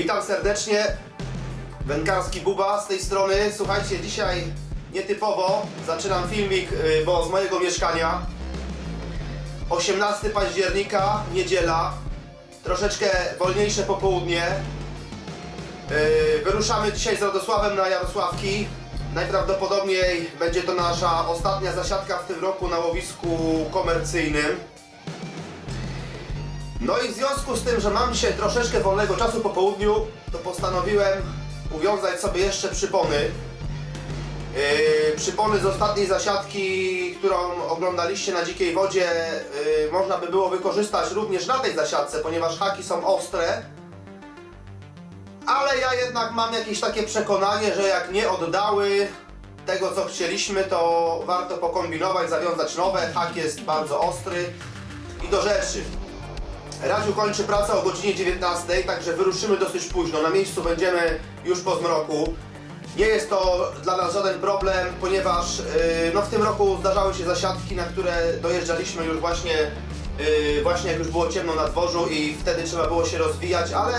Witam serdecznie. Wędkarski Buba z tej strony. Słuchajcie, dzisiaj nietypowo zaczynam filmik, y, bo z mojego mieszkania. 18 października, niedziela. Troszeczkę wolniejsze popołudnie. Y, Wyruszamy dzisiaj z Radosławem na Jarosławki. Najprawdopodobniej będzie to nasza ostatnia zasiadka w tym roku na łowisku komercyjnym. No i w związku z tym, że mam dzisiaj troszeczkę wolnego czasu po południu, to postanowiłem uwiązać sobie jeszcze przypony. Yy, przypony z ostatniej zasiadki, którą oglądaliście na dzikiej wodzie, yy, można by było wykorzystać również na tej zasiadce, ponieważ haki są ostre. Ale ja jednak mam jakieś takie przekonanie, że jak nie oddały tego co chcieliśmy, to warto pokombinować, zawiązać nowe. Hak jest bardzo ostry i do rzeczy. Radziu kończy pracę o godzinie 19, także wyruszymy dosyć późno. Na miejscu będziemy już po zmroku. Nie jest to dla nas żaden problem, ponieważ yy, no w tym roku zdarzały się zasiadki, na które dojeżdżaliśmy już właśnie, yy, właśnie jak już było ciemno na dworzu i wtedy trzeba było się rozwijać, ale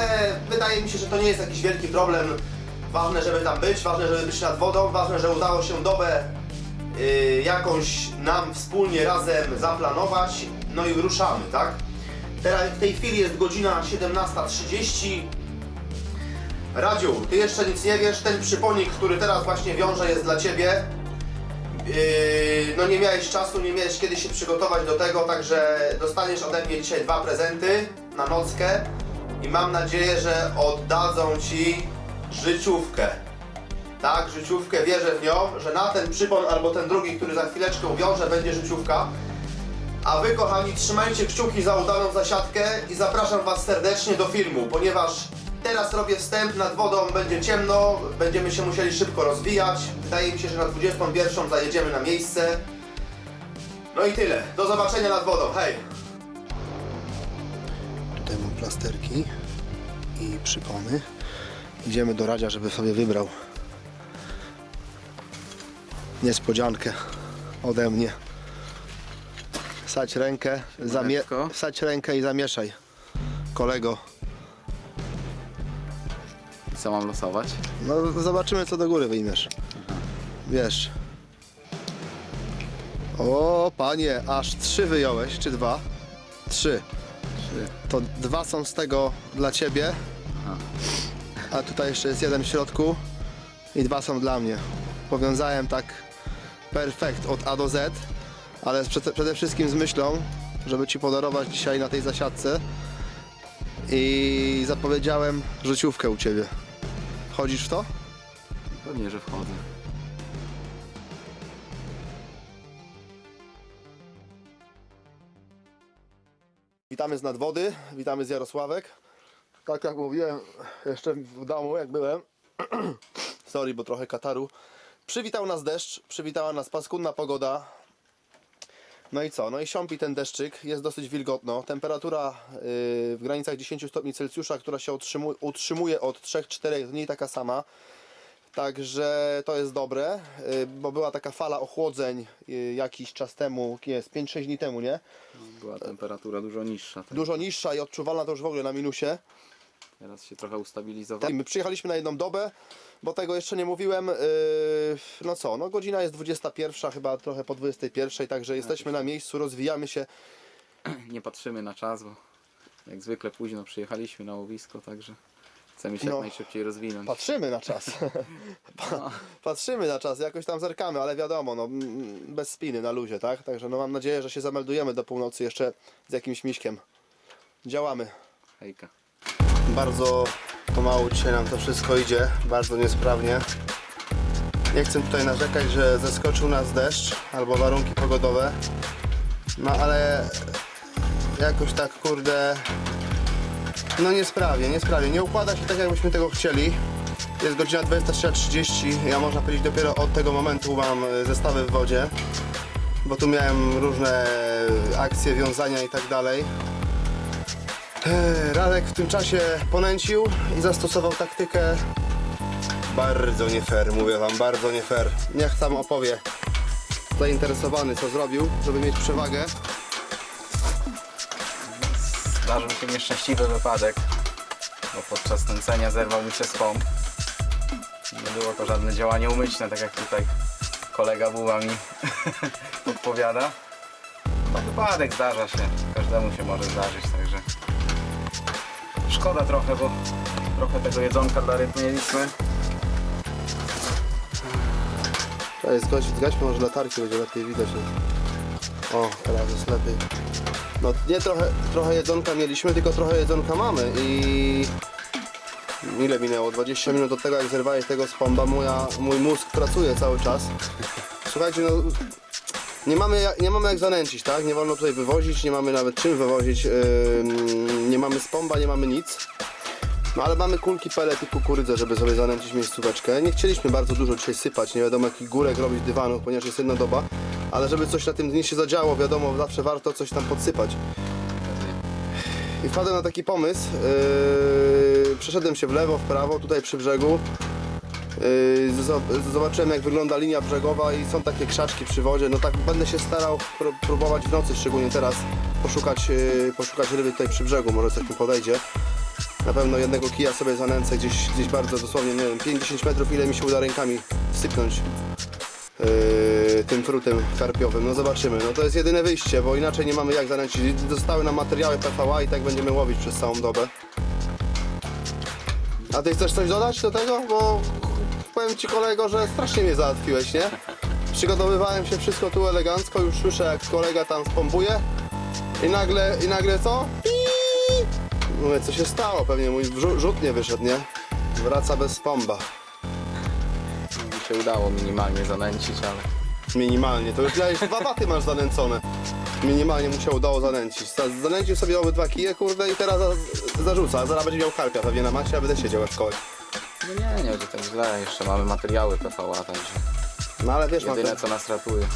wydaje mi się, że to nie jest jakiś wielki problem. Ważne, żeby tam być, ważne, żeby być nad wodą, ważne, że udało się dobę yy, jakąś nam wspólnie razem zaplanować, no i ruszamy, tak? Teraz w tej chwili jest godzina 17.30. Radziu, ty jeszcze nic nie wiesz, ten przyponik, który teraz właśnie wiąże jest dla ciebie. Yy, no nie miałeś czasu, nie miałeś kiedy się przygotować do tego, także dostaniesz ode mnie dzisiaj dwa prezenty na nockę i mam nadzieję, że oddadzą ci życiówkę. Tak, życiówkę, wierzę w nią, że na ten przypon albo ten drugi, który za chwileczkę uwiążę, będzie życiówka. A wy kochani trzymajcie kciuki za udaną zasiadkę i zapraszam was serdecznie do filmu, ponieważ teraz robię wstęp, nad wodą będzie ciemno, będziemy się musieli szybko rozwijać. Wydaje mi się, że na 21 zajedziemy na miejsce. No i tyle. Do zobaczenia nad wodą. Hej! Tutaj mam plasterki i przypony. Idziemy do Radzia, żeby sobie wybrał niespodziankę ode mnie. Wsadź rękę, zamie- wsadź rękę i zamieszaj. Kolego. I co mam losować? No zobaczymy co do góry wyjmiesz. Wiesz. O panie, aż trzy wyjąłeś, czy dwa? Trzy. Trzy. To dwa są z tego dla ciebie. A tutaj jeszcze jest jeden w środku i dwa są dla mnie. Powiązałem tak perfekt od A do Z, ale przede, przede wszystkim z myślą, żeby Ci podarować dzisiaj na tej zasiadce i zapowiedziałem życiówkę u Ciebie. Chodzisz w to? Pewnie, że wchodzę. Witamy z nadwody, witamy z Jarosławek. Tak jak mówiłem jeszcze w domu, jak byłem, sorry, bo trochę kataru, przywitał nas deszcz, przywitała nas paskudna pogoda. No i co? No i siąpi ten deszczyk, jest dosyć wilgotno. Temperatura yy, w granicach 10 stopni Celsjusza, która się utrzymu- utrzymuje od 3-4 dni, taka sama. Także to jest dobre, yy, bo była taka fala ochłodzeń yy, jakiś czas temu, jest 5-6 dni temu, nie? Była temperatura dużo niższa. tak. Dużo niższa i odczuwalna to już w ogóle na minusie. Teraz się trochę ustabilizowało. My przyjechaliśmy na jedną dobę, bo tego jeszcze nie mówiłem. Yy, no co, no godzina jest 21, chyba trochę po 21, także jesteśmy na miejscu, rozwijamy się. Nie patrzymy na czas, bo jak zwykle późno przyjechaliśmy na łowisko, także chcemy się No. jak najszybciej rozwinąć. Patrzymy na czas. Pa, patrzymy na czas, jakoś tam zerkamy, ale wiadomo, no, mm, bez spiny, na luzie, tak? Także no, mam nadzieję, że się zameldujemy do północy jeszcze z jakimś miśkiem. Działamy. Hejka. Bardzo pomału dzisiaj nam to wszystko idzie, bardzo niesprawnie. Nie chcę tutaj narzekać, że zeskoczył nas deszcz albo warunki pogodowe. No ale jakoś tak kurde. No niesprawnie, niesprawnie. Nie układa się tak jakbyśmy tego chcieli. Jest godzina 23.30. Ja można powiedzieć dopiero od tego momentu mam e, zestawy w wodzie. Bo tu miałem różne akcje, wiązania i tak dalej. Eee, Radek w tym czasie ponęcił i zastosował taktykę bardzo nie fair, mówię wam, bardzo nie fair. Niech sam opowie zainteresowany co zrobił, żeby mieć przewagę. Zdarzył się nieszczęśliwy wypadek. bo podczas nęcenia zerwał mi się spom. Nie było to żadne działanie umyślne, tak jak tutaj kolega Buba mi podpowiada. No wypadek zdarza się, każdemu się może zdarzyć, także szkoda trochę, bo trochę tego jedzonka dla ryb mieliśmy. Jest gość, zgaśmy może latarki, będzie lepiej widać. O, teraz jest lepiej. No nie trochę, trochę jedzonka mieliśmy, tylko trochę jedzonka mamy i... Ile minęło? 20 minut od tego jak zerwałeś tego spomba, moja, mój mózg pracuje cały czas. Słuchajcie, no... Nie mamy, jak, nie mamy jak zanęcić, tak? Nie wolno tutaj wywozić, nie mamy nawet czym wywozić. Yy, nie mamy spomba, nie mamy nic. No ale mamy kulki pelet i kukurydzę, żeby sobie zanęcić miejscóweczkę. Nie chcieliśmy bardzo dużo dzisiaj sypać, nie wiadomo jaki górek robić dywanów, ponieważ jest jedna doba. Ale żeby coś na tym dniu się zadziało, wiadomo, zawsze warto coś tam podsypać. I wpadłem na taki pomysł. Yy, przeszedłem się w lewo, w prawo, tutaj przy brzegu. Yy, zo- zobaczyłem jak wygląda linia brzegowa i są takie krzaczki przy wodzie. No tak będę się starał pró- próbować w nocy, szczególnie teraz, poszukać, yy, poszukać ryby tutaj przy brzegu, może coś mi podejdzie. Na pewno jednego kija sobie zanęcę gdzieś, gdzieś bardzo dosłownie, nie wiem, 5-10 metrów, ile mi się uda rękami sypnąć yy, tym frutem karpiowym. No zobaczymy. No to jest jedyne wyjście, bo inaczej nie mamy jak zanęcić. Zostały nam materiały PVA i tak będziemy łowić przez całą dobę. A ty chcesz coś dodać do tego? Bo powiem ci kolego, że strasznie mnie załatwiłeś, nie? Przygotowywałem się wszystko tu elegancko, już słyszę jak kolega tam spombuje i nagle, i nagle co? Mówię, co się stało? Pewnie mój wrzu- rzut nie wyszedł, nie? Wraca bez spomba. Mi się udało minimalnie zanęcić, ale Minimalnie, to już miałeś dwa baty masz zanęcone. Minimalnie mu się udało zanęcić. Za- Zanęcił sobie obydwa kije, kurde, i teraz za, zarzuca. Zaraz będzie miał karpia pewnie na macie, a będę siedział jak kołek. No nie, nie będzie tak źle. Jeszcze mamy materiały PVA, także No ale wiesz, jedyne Martin, co nas ratuje.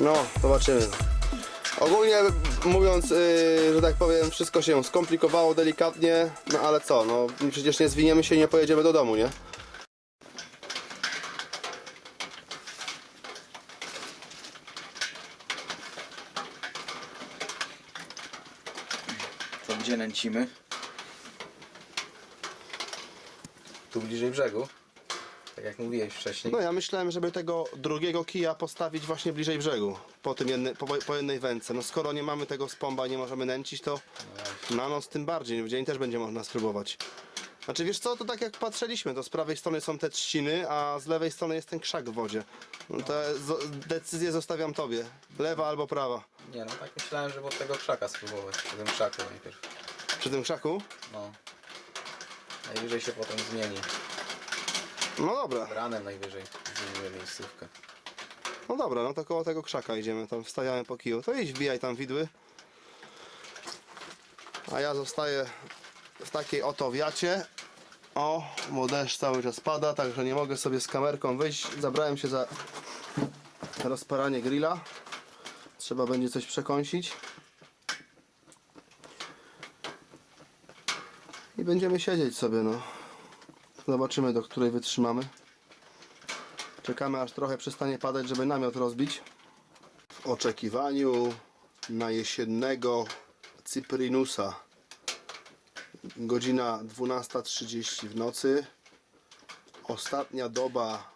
no, zobaczymy. Ogólnie mówiąc, yy, że tak powiem, wszystko się skomplikowało delikatnie, no ale co, no przecież nie zwiniemy się i nie pojedziemy do domu, nie? To gdzie nęcimy? Tu bliżej brzegu. Tak jak mówiłeś wcześniej. No ja myślałem, żeby tego drugiego kija postawić właśnie bliżej brzegu, po, tym jedne, po, po jednej wędce. No skoro nie mamy tego spomba i nie możemy nęcić, to na noc tym bardziej, w dzień też będzie można spróbować. Znaczy wiesz co, to tak jak patrzyliśmy, to z prawej strony są te trzciny, a z lewej strony jest ten krzak w wodzie. No to zo- decyzję zostawiam tobie, lewa albo prawa. Nie no, tak myślałem, żeby od tego krzaka spróbować. Przy tym krzaku najpierw. Przy tym krzaku? No. Najwyżej się potem zmieni. No dobra, Ranem najwyżej zmienimy miejscówkę. no dobra, no to koło tego krzaka idziemy, tam wstawiamy po kiju. To idź wbijaj tam widły. A ja zostaję w takiej oto wiacie. O, bo deszcz cały czas pada, także nie mogę sobie z kamerką wyjść. Zabrałem się za rozparanie grilla. Trzeba będzie coś przekąsić. I będziemy siedzieć sobie, no. Zobaczymy, do której wytrzymamy. Czekamy, aż trochę przestanie padać, żeby namiot rozbić. W oczekiwaniu na jesiennego Cyprinusa. Godzina 12.30 w nocy. Ostatnia doba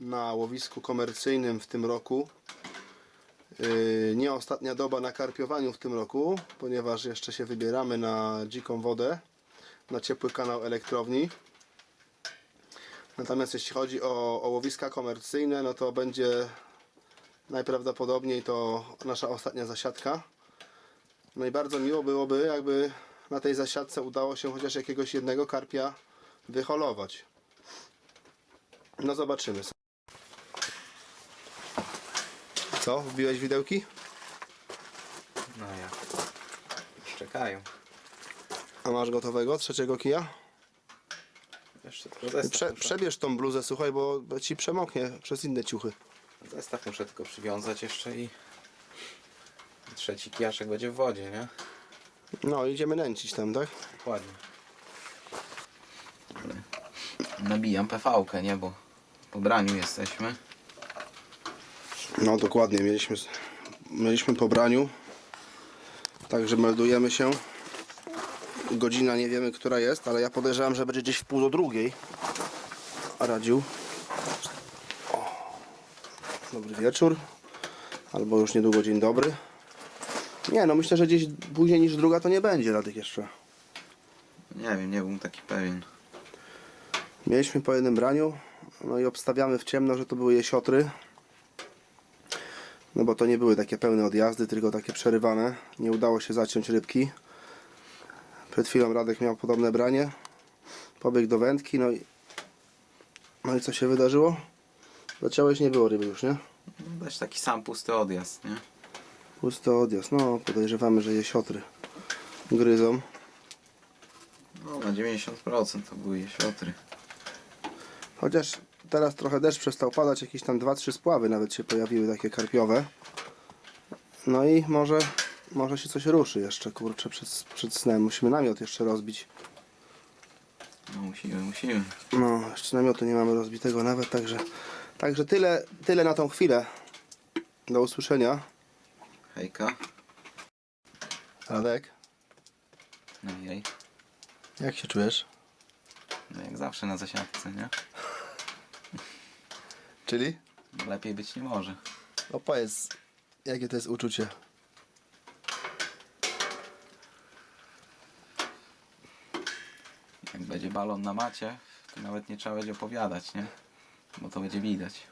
na łowisku komercyjnym w tym roku. Yy, nie ostatnia doba na karpiowaniu w tym roku, ponieważ jeszcze się wybieramy na dziką wodę, na ciepły kanał elektrowni. Natomiast jeśli chodzi o, o łowiska komercyjne, no to będzie najprawdopodobniej to nasza ostatnia zasiadka. No i bardzo miło byłoby, jakby na tej zasiadce udało się chociaż jakiegoś jednego karpia wyholować. No zobaczymy. Co? Wbiłeś widełki? No ja. Już czekają. A masz gotowego trzeciego kija? Jeszcze tylko zestaw, Prze, muszę, przebierz tą bluzę, słuchaj, bo ci przemoknie przez inne ciuchy. zestaw muszę tylko przywiązać jeszcze i trzeci kijaszek będzie w wodzie, nie? No, idziemy nęcić tam, tak? Dokładnie. Nabijam PV-kę, nie? Bo po braniu jesteśmy. No dokładnie, mieliśmy, mieliśmy po braniu. Także meldujemy się. Godzina nie wiemy, która jest, ale ja podejrzewam, że będzie gdzieś w pół do drugiej. Radził. O. Dobry wieczór. Albo już niedługo dzień dobry. Nie, no myślę, że gdzieś później niż druga to nie będzie Radek jeszcze. Nie wiem, nie byłem taki pewien. Mieliśmy po jednym braniu, no i obstawiamy w ciemno, że to były jesiotry. No bo to nie były takie pełne odjazdy, tylko takie przerywane. Nie udało się zaciąć rybki. Przed chwilą Radek miał podobne branie. Pobiegł do wędki, no i... No i co się wydarzyło? Zaciąłeś, nie było ryby już, nie? Dać taki sam pusty odjazd, nie? Pusty odjazd. No, podejrzewamy, że jesiotry gryzą. No na 90% to były jesiotry. Chociaż teraz trochę deszcz przestał padać, jakieś tam 2-3 spławy nawet się pojawiły takie karpiowe. No i może, może się coś ruszy jeszcze, kurczę, przed, przed snem. Musimy namiot jeszcze rozbić. No musimy, musimy. No, jeszcze namiotu nie mamy rozbitego nawet, także, także tyle, tyle na tą chwilę. Do usłyszenia. Hejka. Radek, No i jej. jak się czujesz? No jak zawsze na zasiadce, nie? Czyli? Lepiej być nie może. No powiedz, jakie to jest uczucie? Jak będzie balon na macie, to nawet nie trzeba będzie opowiadać, nie? Bo to będzie widać.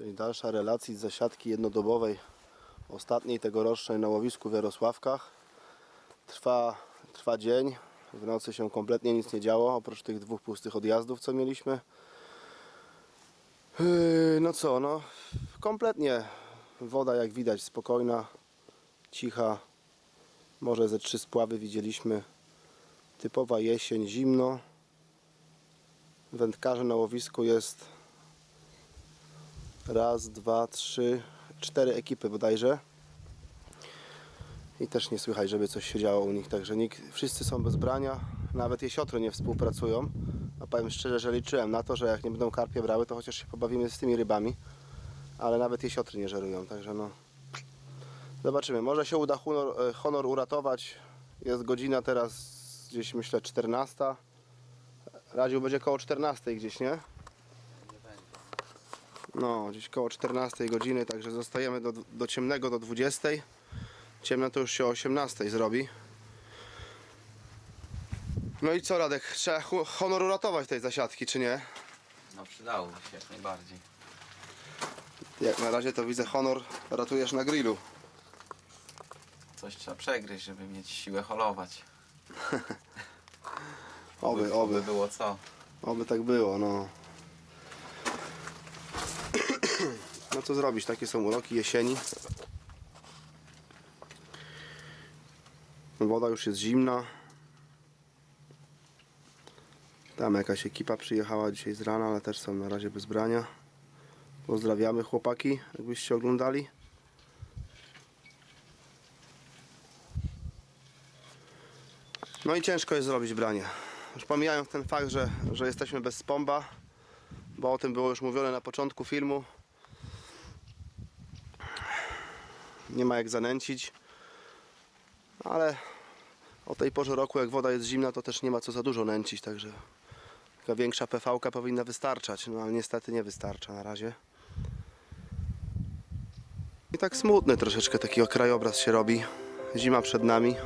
Czyli dalsza relacji z zasiadki jednodobowej ostatniej tegorocznej na łowisku w Jarosławkach. Trwa, trwa dzień. W nocy się kompletnie nic nie działo, oprócz tych dwóch pustych odjazdów, co mieliśmy. Yy, No co, no kompletnie woda jak widać spokojna, cicha. Może ze trzy spławy widzieliśmy. Typowa jesień, zimno. Wędkarzy na łowisku jest Raz, dwa, trzy, cztery ekipy bodajże. I też nie słychać, żeby coś się działo u nich, także nikt, wszyscy są bez brania, nawet jesiotry nie współpracują. A powiem szczerze, że liczyłem na to, że jak nie będą karpie brały, to chociaż się pobawimy z tymi rybami. Ale nawet jesiotry nie żerują, także no. Zobaczymy, może się uda honor, e, honor uratować. Jest godzina teraz gdzieś myślę 14. Radził będzie koło 14 gdzieś, nie? No, gdzieś koło 14 godziny, także zostajemy do, do ciemnego do 20. Ciemno to już się o 18 zrobi. No i co Radek, trzeba hu- honor uratować tej zasiadki, czy nie? No przydałoby się jak najbardziej. Jak na razie to widzę honor ratujesz na grillu. Coś trzeba przegryźć, żeby mieć siłę holować. Oby, oby, było co. oby tak było, no. No co zrobić, takie są uroki jesieni. Woda już jest zimna. Tam jakaś ekipa przyjechała dzisiaj z rana, ale też są na razie bez brania. Pozdrawiamy chłopaki, jakbyście oglądali. No i ciężko jest zrobić branie. Już pomijając ten fakt, że, że jesteśmy bez spomba, bo o tym było już mówione na początku filmu. Nie ma jak zanęcić, ale o tej porze roku, jak woda jest zimna, to też nie ma co za dużo nęcić, także taka większa PV powinna wystarczać, no ale niestety nie wystarcza na razie. I tak smutny troszeczkę taki krajobraz się robi. Zima przed nami.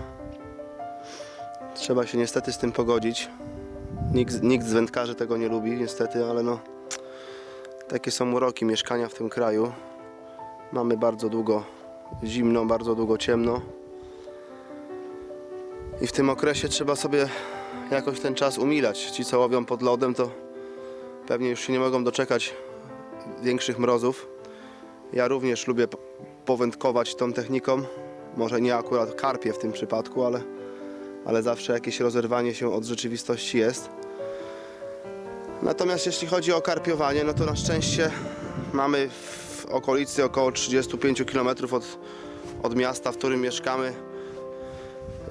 Trzeba się niestety z tym pogodzić. Nikt, nikt z wędkarzy tego nie lubi, niestety, ale no. Takie są uroki mieszkania w tym kraju. Mamy bardzo długo zimno, bardzo długo ciemno. I w tym okresie trzeba sobie jakoś ten czas umilać. Ci, co łowią pod lodem, to pewnie już się nie mogą doczekać większych mrozów. Ja również lubię po- powędkować tą techniką. Może nie akurat karpie w tym przypadku, ale, ale zawsze jakieś rozerwanie się od rzeczywistości jest. Natomiast jeśli chodzi o karpiowanie, no to na szczęście mamy w okolicy około 35 km od, od miasta, w którym mieszkamy,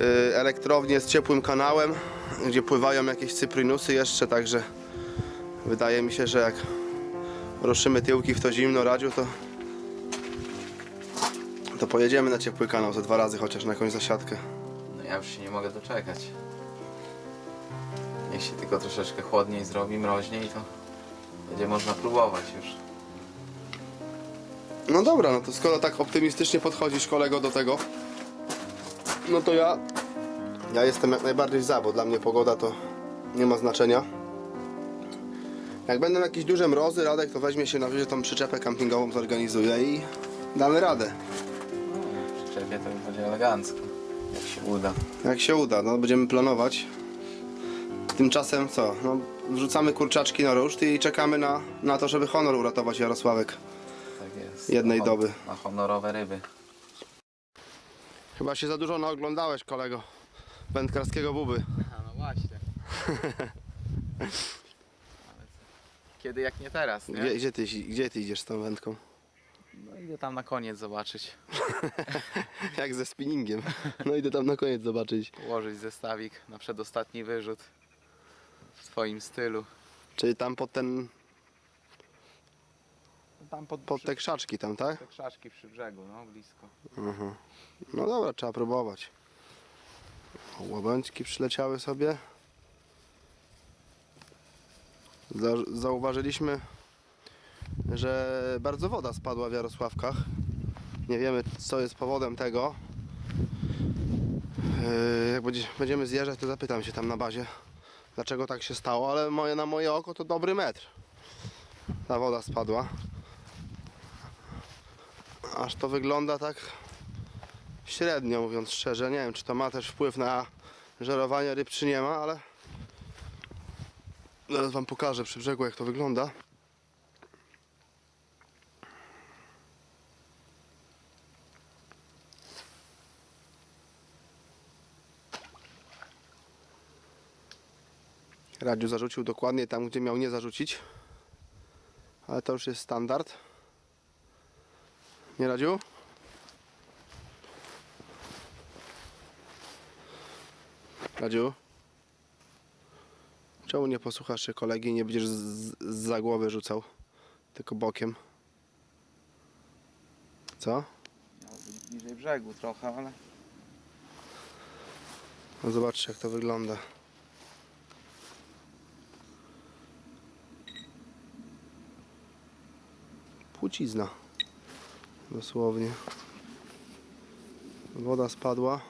y, elektrownię z ciepłym kanałem, gdzie pływają jakieś cyprynusy jeszcze, także wydaje mi się, że jak ruszymy tyłki w to zimno radziu, to to pojedziemy na ciepły kanał ze dwa razy chociaż na jakąś zasiadkę. No ja już się nie mogę doczekać. Niech się tylko troszeczkę chłodniej zrobi, mroźniej, to będzie można próbować już. No dobra, no to skoro tak optymistycznie podchodzisz kolego do tego, no to ja ja jestem jak najbardziej za, bo dla mnie pogoda to nie ma znaczenia. Jak będą jakieś duże mrozy, Radek to weźmie się na wieżę tą przyczepę kampingową zorganizuje i damy radę. No, przyczepie to będzie elegancko, jak się uda. Jak się uda, no będziemy planować. Tymczasem co? No, wrzucamy kurczaczki na ruszt i czekamy na, na to, żeby honor uratować Jarosławek. Tak jest. Jednej Na doby. Na honorowe ryby. Chyba się za dużo naoglądałeś kolego wędkarskiego buby. A no właśnie. Kiedy jak nie teraz, nie? Gdzie, gdzie, ty, gdzie ty idziesz z tą wędką? No idę tam na koniec zobaczyć. Jak ze spinningiem. No idę tam na koniec zobaczyć. Ułożyć zestawik na przedostatni wyrzut. W swoim stylu. Czyli tam pod ten, Tam pod, pod te krzaczki tam, tak? te krzaczki przy brzegu, no blisko. No dobra, trzeba próbować. O, Łabędziki przyleciały sobie. Za, zauważyliśmy, że bardzo woda spadła w Jarosławkach. Nie wiemy, co jest powodem tego. Yy, Jak będzie, będziemy zjeżdżać, to zapytam się tam na bazie, dlaczego tak się stało, ale moje, na moje oko to dobry metr. Ta woda spadła. Aż to wygląda tak średnio mówiąc szczerze. Nie wiem czy to ma też wpływ na żerowanie ryb czy nie ma, ale zaraz wam pokażę przy brzegu jak to wygląda. Radziu zarzucił dokładnie tam, gdzie miał nie zarzucić. Ale to już jest standard. Nie Radziu? Radziu? Czemu nie posłuchasz się kolegi i nie będziesz z, z, za głowy rzucał? Tylko bokiem. Co? Miało być bliżej brzegu trochę, ale No zobaczcie jak to wygląda. Płcizna. Dosłownie. Woda spadła.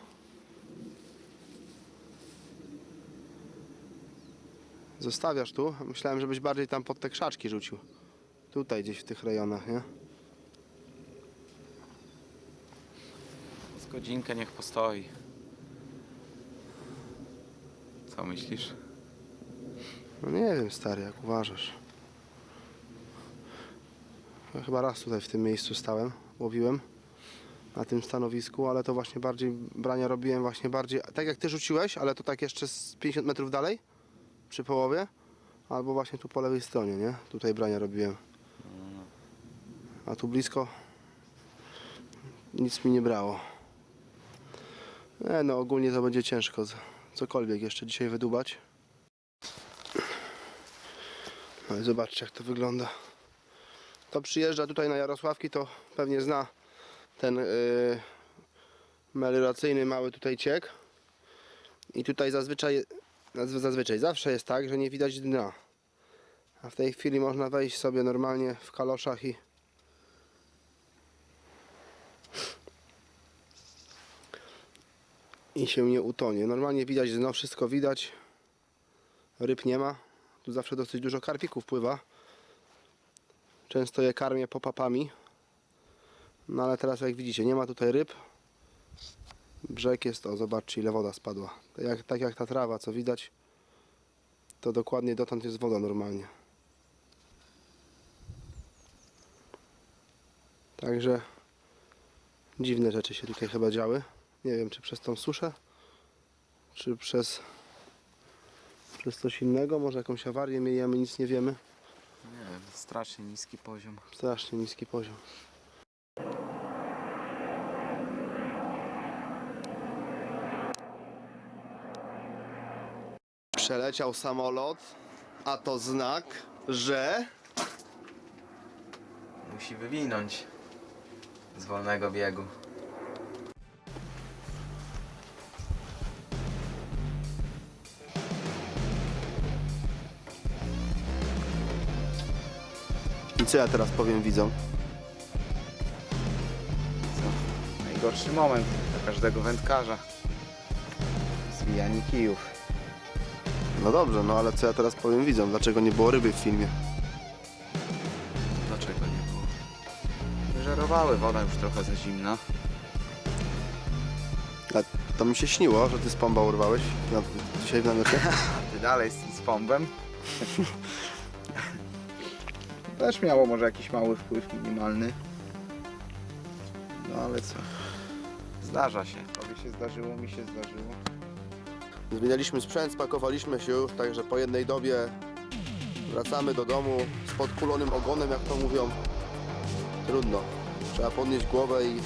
Zostawiasz tu? Myślałem, żebyś bardziej tam pod te krzaczki rzucił. Tutaj gdzieś w tych rejonach, nie? z godzinkę niech postoi. Co myślisz? No nie wiem, stary, jak uważasz. Ja chyba raz tutaj w tym miejscu stałem, łowiłem na tym stanowisku, ale to właśnie bardziej brania robiłem właśnie bardziej, tak jak ty rzuciłeś, ale to tak jeszcze z 50 metrów dalej, przy połowie, albo właśnie tu po lewej stronie, nie? Tutaj brania robiłem. A tu blisko nic mi nie brało. Nie, no ogólnie to będzie ciężko cokolwiek jeszcze dzisiaj wydubać. Ale zobaczcie jak to wygląda. To przyjeżdża tutaj na Jarosławki, to pewnie zna ten yy, melioracyjny mały tutaj ciek. I tutaj zazwyczaj, zazwy- zazwyczaj zawsze jest tak, że nie widać dna. A w tej chwili można wejść sobie normalnie w kaloszach i i się nie utonie. Normalnie widać dno, wszystko widać. Ryb nie ma. Tu zawsze dosyć dużo karpików pływa. Często je karmię popapami. No ale teraz jak widzicie, nie ma tutaj ryb. Brzeg jest, o zobaczcie ile woda spadła. Jak, tak jak ta trawa, co widać, to dokładnie dotąd jest woda normalnie. Także dziwne rzeczy się tutaj chyba działy. Nie wiem, czy przez tą suszę, czy przez, przez coś innego. Może jakąś awarię mieli, a my nic nie wiemy. Nie wiem, strasznie niski poziom. Strasznie niski poziom. Przeleciał samolot, a to znak, że Musi wywinąć z wolnego biegu. Co ja teraz powiem widzom? Co? Najgorszy moment dla każdego wędkarza. Zwijanie kijów. No dobrze, no ale co ja teraz powiem widzom? Dlaczego nie było ryby w filmie? Dlaczego nie było? Wyżerowały, woda już trochę za zimna. A to mi się śniło, że ty z pomba urwałeś na, dzisiaj w namiocie. Ty dalej z tym spombem? Też miało może jakiś mały wpływ minimalny. No ale co? Zdarza się. Tobie się zdarzyło, mi się zdarzyło. Zmienialiśmy sprzęt, spakowaliśmy się już, także po jednej dobie wracamy do domu z podkulonym ogonem, jak to mówią. Trudno. Trzeba podnieść głowę i,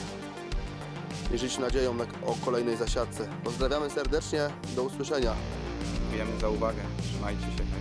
i żyć nadzieją na, o kolejnej zasiadce. Pozdrawiamy serdecznie, do usłyszenia. Dziękujemy za uwagę. Trzymajcie się.